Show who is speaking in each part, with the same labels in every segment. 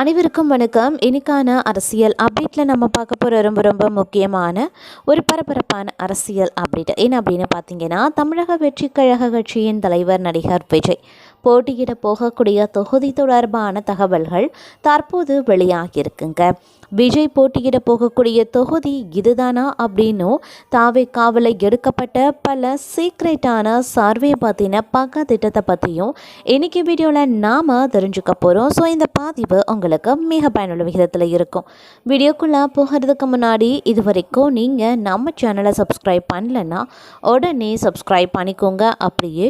Speaker 1: அனைவருக்கும் வணக்கம். இன்னைக்கான அரசியல் அப்டேட்டில் நம்ம பார்க்க போகிற ரொம்ப ரொம்ப முக்கியமான ஒரு பரபரப்பான அரசியல் அப்டேட் என்ன அப்படின்னு பார்த்தீங்கன்னா தமிழக வெற்றி கழக கட்சியின் தலைவர் நடிகர் விஜய். போட்டியிட போகக்கூடிய தொகுதி தொடர்பான தகவல்கள் தற்போது வெளியாகியிருக்குங்க. விஜய் போட்டியிட போகக்கூடிய தொகுதி இதுதானா அப்படின்னும் தாவே காவலை எடுக்கப்பட்ட பல சீக்ரெட்டான சர்வே பற்றின பக்க திட்டத்தை பற்றியும் இன்றைக்கி வீடியோவில் நாம் தெரிஞ்சுக்க போகிறோம் ஸோ இந்த பதிவு உங்களுக்கு மிக பயனுள்ள விகிதத்தில் இருக்கும். வீடியோக்குள்ளே போகிறதுக்கு முன்னாடி இது வரைக்கும் நீங்கள் நம்ம சேனலை சப்ஸ்கிரைப் பண்ணலன்னா உடனே சப்ஸ்கிரைப் பண்ணிக்கோங்க. அப்படியே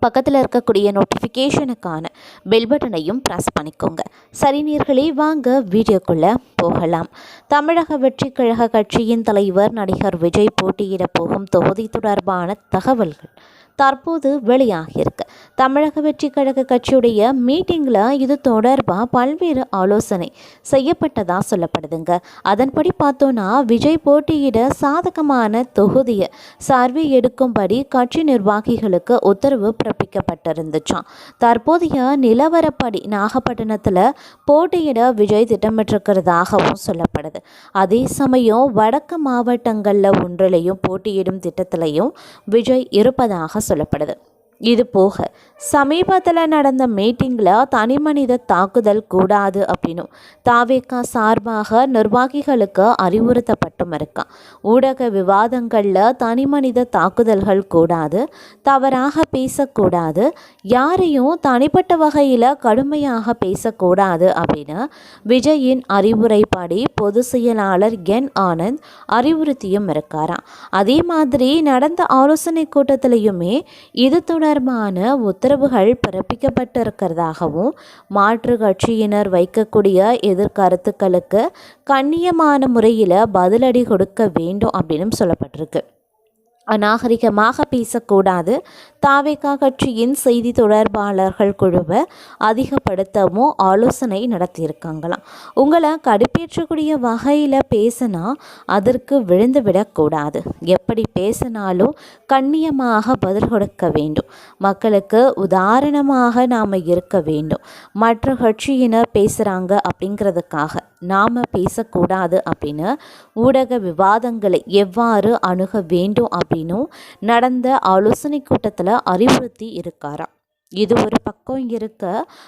Speaker 1: பக்கத்தில் இருக்கக்கூடிய நோட்டிஃபிகேஷனுக்கான பெல் பட்டனையும் ப்ரெஸ் பண்ணிக்கோங்க. சரி நேர்களே வாங்க வீடியோக்குள்ளே போகலாம். தமிழக வெற்றி கழக கட்சியின் தலைவர் நடிகர் விஜய் போட்டியிட போகும் தொகுதி தொடர்பான தகவல்கள். தற்போது வெளியாகியிருக்கு. தமிழக வெற்றி கழக கட்சியுடைய மீட்டிங்கில் இது தொடர்பாக பல்வேறு ஆலோசனை செய்யப்பட்டதாக சொல்லப்படுதுங்க. அதன்படி பார்த்தோன்னா விஜய் போட்டியிட சாதகமான தொகுதியை சர்வே எடுக்கும்படி கட்சி நிர்வாகிகளுக்கு உத்தரவு பிறப்பிக்கப்பட்டிருந்துச்சான் தற்போதைய நிலவரப்படி நாகப்பட்டினத்தில் போட்டியிட விஜய் திட்டமிட்டிருக்கிறதாகவும் சொல்லப்படுது. அதே சமயம் வடக்கு மாவட்டங்களில் ஒன்றிலையும் போட்டியிடும் திட்டத்திலையும் விஜய் இருப்பதாக சொல்லப்படுது இது போக சமீபத்தில் நடந்த மீட்டிங்கில் தனிமனித தாக்குதல் கூடாது அப்படின்னும். தாவேக்கா சார்பாக நிர்வாகிகளுக்கு அறிவுறுத்தப்பட்டும் இருக்கான் ஊடக விவாதங்களில் தனிமனித தாக்குதல்கள் கூடாது தவறாக பேசக்கூடாது யாரையும் தனிப்பட்ட வகையில் கடுமையாக பேசக்கூடாது அப்படின்னு விஜயின் அறிவுரைப்படி பொதுச் செயலாளர் என் ஆனந்த் அறிவுறுத்தியும் இருக்காராம். அதே மாதிரி நடந்த ஆலோசனை கூட்டத்திலையுமே இது தொடர் தொடர்பான உத்தரவுகள் பிறப்பிக்கப்பட்டிருக்கிறதாகவும் மாற்று கட்சியினர் வைக்கக்கூடிய எதிர்கருத்துக்களுக்கு கண்ணியமான முறையில் பதிலடி கொடுக்க வேண்டும் அப்படின்னு சொல்லப்பட்டிருக்கு. அநாகரிகமாக பேசக்கூடாது. தாவேகா கட்சியின் செய்தி தொடர்பாளர்கள் குழுவை அதிகப்படுத்தவும் ஆலோசனை நடத்தியிருக்காங்களாம். உங்களை கடுப்பேற்றக்கூடிய வகையில் பேசினா அதற்கு விழுந்து விடக்கூடாது. எப்படி பேசினாலும் கண்ணியமாக பதில் கொடுக்க வேண்டும். மக்களுக்கு உதாரணமாக நாம் இருக்க வேண்டும். மற்ற கட்சியினர் பேசுகிறாங்க அப்படிங்கிறதுக்காக. நாம் பேசக்கூடாது அப்படின்னு ஊடக விவாதங்களை எவ்வாறு அணுக வேண்டும் அப்படின்னும் நடந்த ஆலோசனை கூட்டத்தில் அறிவுறுத்தி இருக்காராம். இது ஒரு பக்கம் இருக்க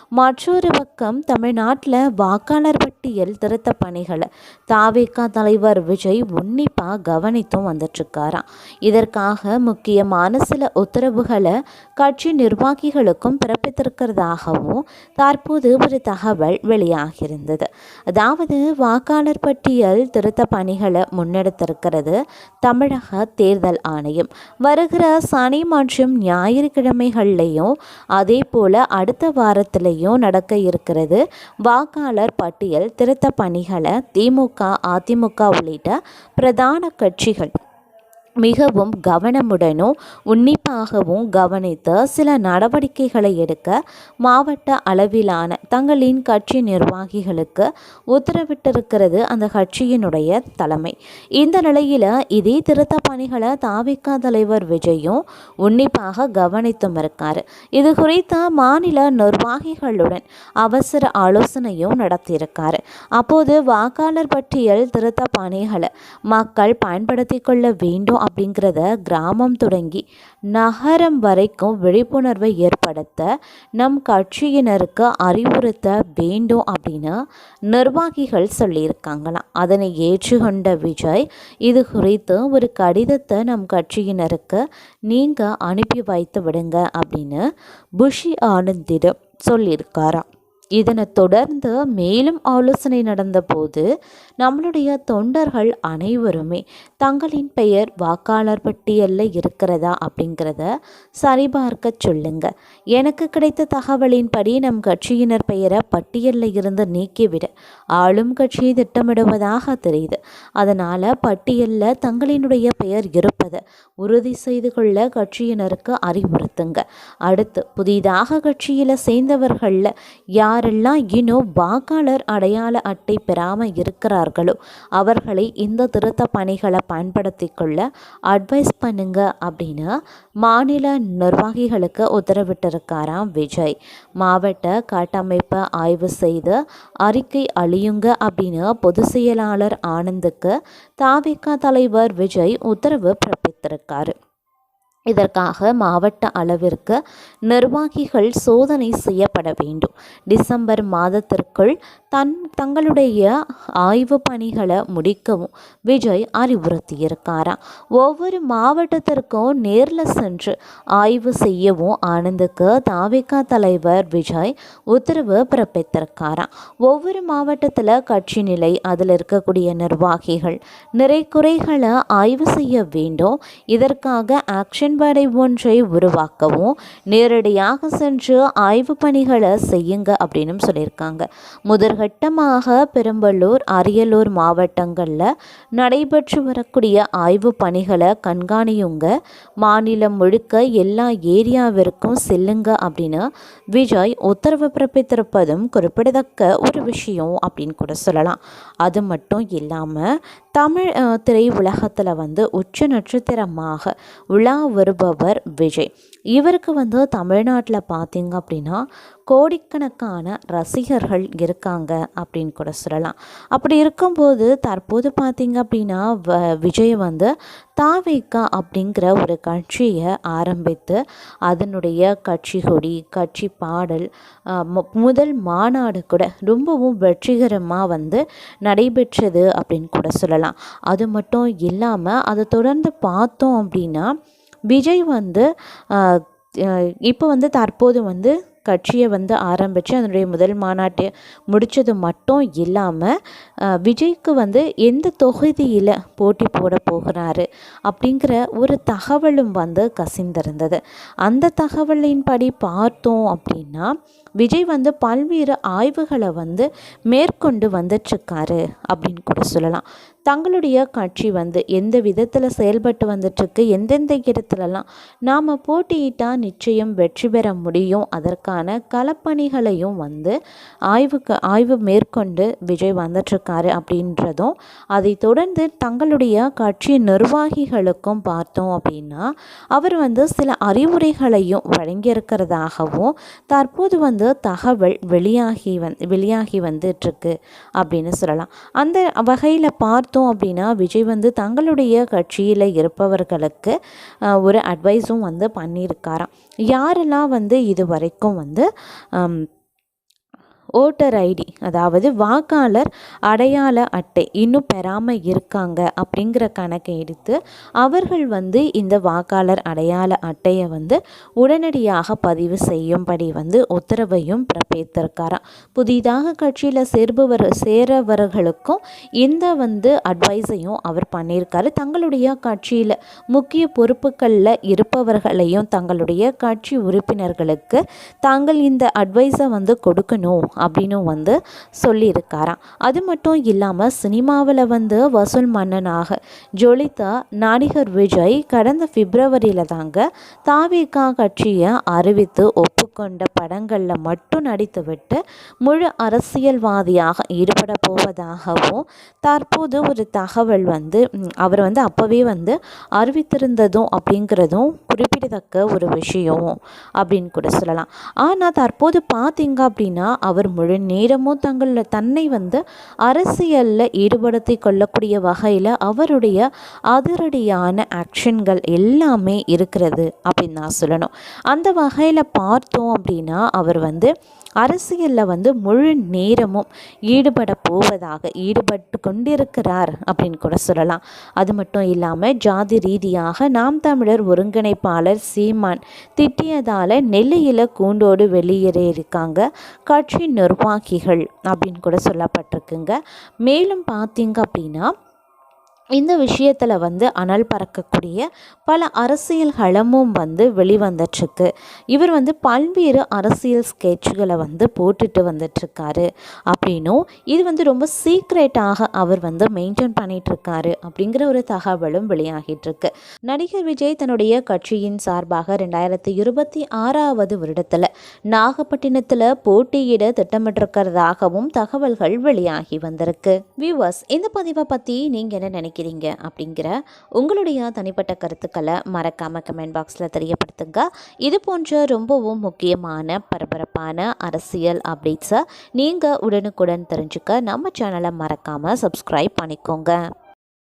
Speaker 1: மற்றொரு பக்கம் தமிழ்நாட்டில் வாக்காளர் பட்டியல் திருத்த பணிகளை. தாவேக்கா தலைவர் விஜய் உன்னிப்பாக கவனித்தும் வந்துட்டுருக்காராம். இதற்காக முக்கியமான சில உத்தரவுகளை கட்சி நிர்வாகிகளுக்கும் பிறப்பித்திருக்கிறதாகவும் தற்போது ஒரு தகவல் வெளியாகியிருந்தது. அதாவது வாக்காளர் பட்டியல் திருத்த பணிகளை முன்னெடுத்திருக்கிறது தமிழக தேர்தல் ஆணையம். வருகிற சனி மற்றும் ஞாயிற்றுக்கிழமைகள்லையும் அதே போல் அடுத்த வாரத்திலையும் நடக்க இருக்கிறது. வாக்காளர் பட்டியல் திருத்த பணிகளை திமுக அதிமுக உள்ளிட்ட பிரதான கட்சிகள் மிகவும் கவனமுடனும் உன்னிப்பாகவும் கவனித்து சில நடவடிக்கைகளை எடுக்க மாவட்ட அளவிலான தங்களின் கட்சி நிர்வாகிகளுக்கு உத்தரவிட்டிருக்கிறது அந்த கட்சியினுடைய தலைமை. இந்த நிலையில் இதே திருத்த பணிகளை தாவிக்கா தலைவர் விஜயும் உன்னிப்பாக கவனித்தும் இருக்கார். இது குறித்த மாநில நிர்வாகிகளுடன் அவசர ஆலோசனையும் நடத்தியிருக்கார். அப்போது வாக்காளர் பட்டியல் திருத்த பணிகளை மக்கள் பயன்படுத்தி கொள்ள வேண்டும் அப்படிங்கிறத கிராமம் தொடங்கி நகரம் வரைக்கும் விழிப்புணர்வை ஏற்படுத்த நம் கட்சியினருக்கு அறிவுறுத்த வேண்டும் அப்படின்னு நிர்வாகிகள் சொல்லியிருக்காங்களாம். அதனை ஏற்றுக்கொண்ட விஜய் இது குறித்து ஒரு கடிதத்தை நம் கட்சியினருக்கு நீங்கள் அனுப்பி வைத்து விடுங்க அப்படின்னு புஷி ஆனந்திடம் சொல்லியிருக்காராம். இதனை தொடர்ந்து மேலும் ஆலோசனை நடந்தபோது நம்மளுடைய தொண்டர்கள் அனைவருமே தங்களின் பெயர் வாக்காளர் பட்டியலில் இருக்கிறதா அப்படிங்கிறத சரிபார்க்க சொல்லுங்க. எனக்கு கிடைத்த தகவலின்படி நம் கட்சியினர் பெயரை பட்டியலில் இருந்து நீக்கிவிட ஆளும் கட்சி திட்டமிடுவதாக தெரியுது. அதனால் பட்டியலில் தங்களினுடைய பெயர் இருப்பதை உறுதி செய்து கொள்ள கட்சியினருக்கு அறிவுறுத்துங்க. அடுத்து புதிதாக கட்சியில் சேர்ந்தவர்களில் யார் யாரெல்லாம் இன்னும் வாக்காளர் அடையாள அட்டை பெறாமல் இருக்கிறார்களோ அவர்களை இந்த திருத்த பணிகளை பயன்படுத்தி கொள்ள அட்வைஸ் பண்ணுங்க அப்படின்னு மாநில நிர்வாகிகளுக்கு உத்தரவிட்டிருக்காராம் விஜய். மாவட்ட கட்டமைப்பை ஆய்வு செய்து அறிக்கை அழியுங்க அப்படின்னு பொதுச் செயலாளர் ஆனந்துக்கு தாவிக தலைவர் விஜய் உத்தரவு பிறப்பித்திருக்காரு. இதற்காக மாவட்ட அளவிற்கு நிர்வாகிகள் சோதனை செய்யப்பட வேண்டும். டிசம்பர் மாதத்திற்குள் தன் தங்களுடைய ஆய்வு பணிகளை முடிக்கவும் விஜய் அறிவுறுத்தியிருக்காராம். ஒவ்வொரு மாவட்டத்திற்கும் நேரில் சென்று ஆய்வு செய்யவும் ஆனந்துக்கு தாவிகா தலைவர் விஜய் உத்தரவு பிறப்பித்திருக்காராம். ஒவ்வொரு மாவட்டத்தில் கட்சி நிலை அதில் இருக்கக்கூடிய நிர்வாகிகள் நிறை குறைகளை ஆய்வு செய்ய வேண்டும். இதற்காக ஆக்ஷன் படை ஒன்றை உருவாக்கவும் நேரடியாக சென்று ஆய்வு பணிகளை செய்யுங்க அப்படின்னு சொல்லியிருக்காங்க. முதற்கட்டமாக பெரம்பலூர் அரியலூர் மாவட்டங்களில் நடைபெற்று வரக்கூடிய ஆய்வு பணிகளை கண்காணியுங்க. மாநிலம் முழுக்க எல்லா ஏரியாவிற்கும் செல்லுங்க அப்படின்னு விஜய் உத்தரவு பிறப்பித்திருப்பதும் குறிப்பிடத்தக்க ஒரு விஷயம் அப்படின்னு கூட சொல்லலாம். அது மட்டும் இல்லாமல் தமிழ் திரை உலகத்தில் வந்து உச்ச நட்சத்திரமாக உலா வருபவர் விஜய். இவருக்கு வந்து தமிழ்நாட்டில் பார்த்திங்க அப்படின்னா கோடிக்கணக்கான ரசிகர்கள் இருக்காங்க அப்படின்னு கூட சொல்லலாம். அப்படி இருக்கும்போது தற்போது பார்த்திங்க அப்படின்னா வ விஜய் வந்து தாவேக்கா அப்படிங்கிற ஒரு கட்சியை ஆரம்பித்து அதனுடைய கட்சி கொடி கட்சி பாடல் முதல் மாநாடு கூட ரொம்பவும் வெற்றிகரமாக வந்து நடைபெற்றது அப்படின்னு கூட சொல்லலாம். அது மட்டும் இல்லாமல் அதை தொடர்ந்து பார்த்தோம் அப்படின்னா விஜய் வந்து இப்போ வந்து தற்போது வந்து கட்சியை வந்து ஆரம்பித்து அதனுடைய முதல் மாநாட்டை முடித்தது மட்டும் இல்லாமல் விஜய்க்கு வந்து எந்த தொகுதியில் போட்டி போட போகிறாரு அப்படிங்கிற ஒரு தகவலும் வந்து கசிந்திருந்தது. அந்த தகவலின்படி பார்த்தோம் அப்படின்னா விஜய் வந்து பல்வேறு ஆய்வுகளை வந்து மேற்கொண்டு வந்துட்டுருக்காரு அப்படின்னு கூட சொல்லலாம். தங்களுடைய கட்சி வந்து எந்த விதத்தில் செயல்பட்டு வந்துட்டுருக்கு எந்தெந்த இடத்துலலாம் நாம் போட்டியிட்டால் நிச்சயம் வெற்றி பெற முடியும். அதற்கான களப்பணிகளையும் வந்து ஆய்வுக்கு ஆய்வு மேற்கொண்டு விஜய் வந்துட்டுருக்காரு அப்படின்றதும் அதை தொடர்ந்து தங்களுடைய கட்சி நிர்வாகிகளுக்கும் பார்த்தோம் அப்படின்னா அவர் வந்து சில அறிவுரைகளையும் வழங்கியிருக்கிறதாகவும் தற்போது வந்து தகவல் வெளியாகி வந் வெளியாகி வந்துட்டுருக்கு அப்படின்னு சொல்லலாம். அந்த வகையில் பார்த்து பார்த்தோம் அப்படின்னா விஜய் வந்து தங்களுடைய கட்சியில் இருப்பவர்களுக்கு ஒரு அட்வைஸும் வந்து பண்ணியிருக்காராம். யாரெல்லாம் வந்து இது வரைக்கும் வந்து ஓட்டர் ஐடி அதாவது வாக்காளர் அடையாள அட்டை இன்னும் பெறாமல் இருக்காங்க அப்படிங்கிற கணக்கை எடுத்து அவர்கள் வந்து இந்த வாக்காளர் அடையாள அட்டையை வந்து உடனடியாக பதிவு செய்யும்படி வந்து உத்தரவையும் பிறப்பித்திருக்காராம். புதிதாக கட்சியில் சேர்பவர் சேரவர்களுக்கும் இந்த வந்து அட்வைஸையும் அவர் பண்ணியிருக்காரு. தங்களுடைய கட்சியில் முக்கிய பொறுப்புகளில் இருப்பவர்களையும் தங்களுடைய கட்சி உறுப்பினர்களுக்கு தாங்கள் இந்த அட்வைஸை வந்து கொடுக்கணும். அப்படின்னு வந்து சொல்லியிருக்காராம். அது மட்டும் இல்லாமல் சினிமாவில் வந்து வசூல் மன்னனாக ஜொலிதா நடிகர் விஜய் கடந்த பிப்ரவரியில் தாங்க தாவிகா கட்சியை அறிவித்து ஒப்புக்கொண்ட படங்களில் மட்டும் நடித்துவிட்டு முழு அரசியல்வாதியாக ஈடுபட போவதாகவும் தற்போது ஒரு தகவல் வந்து அவர் வந்து அப்போவே வந்து அறிவித்திருந்ததும் அப்படிங்கிறதும் குறிப்பிடத்தக்க ஒரு விஷயம் அப்படின்னு கூட சொல்லலாம். ஆனால் தற்போது பார்த்தீங்க அப்படின்னா அவர் அவர் முழு நேரமும் தங்களில் தன்னை வந்து அரசியலில் ஈடுபடுத்தி கொள்ளக்கூடிய வகையில் அவருடைய அதிரடியான ஆக்ஷன்கள் எல்லாமே இருக்கிறது அப்படின்னு நான் சொல்லணும். அந்த வகையில் பார்த்தோம் அப்படின்னா அவர் வந்து அரசியலில் வந்து முழு நேரமும் ஈடுபட போவதாக ஈடுபட்டு கொண்டிருக்கிறார் அப்படின்னு கூட சொல்லலாம். அது மட்டும் இல்லாமல் ஜாதி ரீதியாக நாம் தமிழர் ஒருங்கிணைப்பாளர் சீமான் திட்டியதால் நெல்லையில் கூண்டோடு வெளியேறி இருக்காங்க கட்சி நிர்வாகிகள் அப்படின்னு கூட சொல்லப்பட்டிருக்குங்க. மேலும் பார்த்தீங்க அப்படின்னா இந்த விஷயத்தில் வந்து அனல் பறக்கக்கூடிய பல அரசியல் களமும் வந்து வெளிவந்துட்டுருக்கு இவர் வந்து பல்வேறு அரசியல் ஸ்கெட்சுகளை வந்து போட்டுட்டு வந்துட்டுருக்காரு அப்படின்னும் இது வந்து ரொம்ப சீக்ரெட்டாக அவர் வந்து மெயின்டைன் பண்ணிகிட்ருக்காரு அப்படிங்கிற ஒரு தகவலும் வெளியாகிட்டுருக்கு நடிகர் விஜய் தன்னுடைய கட்சியின் சார்பாக ரெண்டாயிரத்தி இருபத்தி ஆறாவது வருடத்தில் நாகப்பட்டினத்தில் போட்டியிட திட்டமிட்டிருக்கிறதாகவும் தகவல்கள் வெளியாகி வந்திருக்கு. வியூவர்ஸ் இந்த பதிவை பற்றி நீங்கள் என்ன நினைக்கிறீங்க? நினைக்கிறீங்க அப்படிங்கிற உங்களுடைய தனிப்பட்ட கருத்துக்களை மறக்காமல் கமெண்ட் பாக்ஸில் தெரியப்படுத்துங்க. இது போன்ற ரொம்பவும் முக்கியமான பரபரப்பான அரசியல் அப்டேட்ஸை நீங்கள் உடனுக்குடன் தெரிஞ்சுக்க நம்ம சேனலை மறக்காமல் சப்ஸ்கிரைப் பண்ணிக்கோங்க.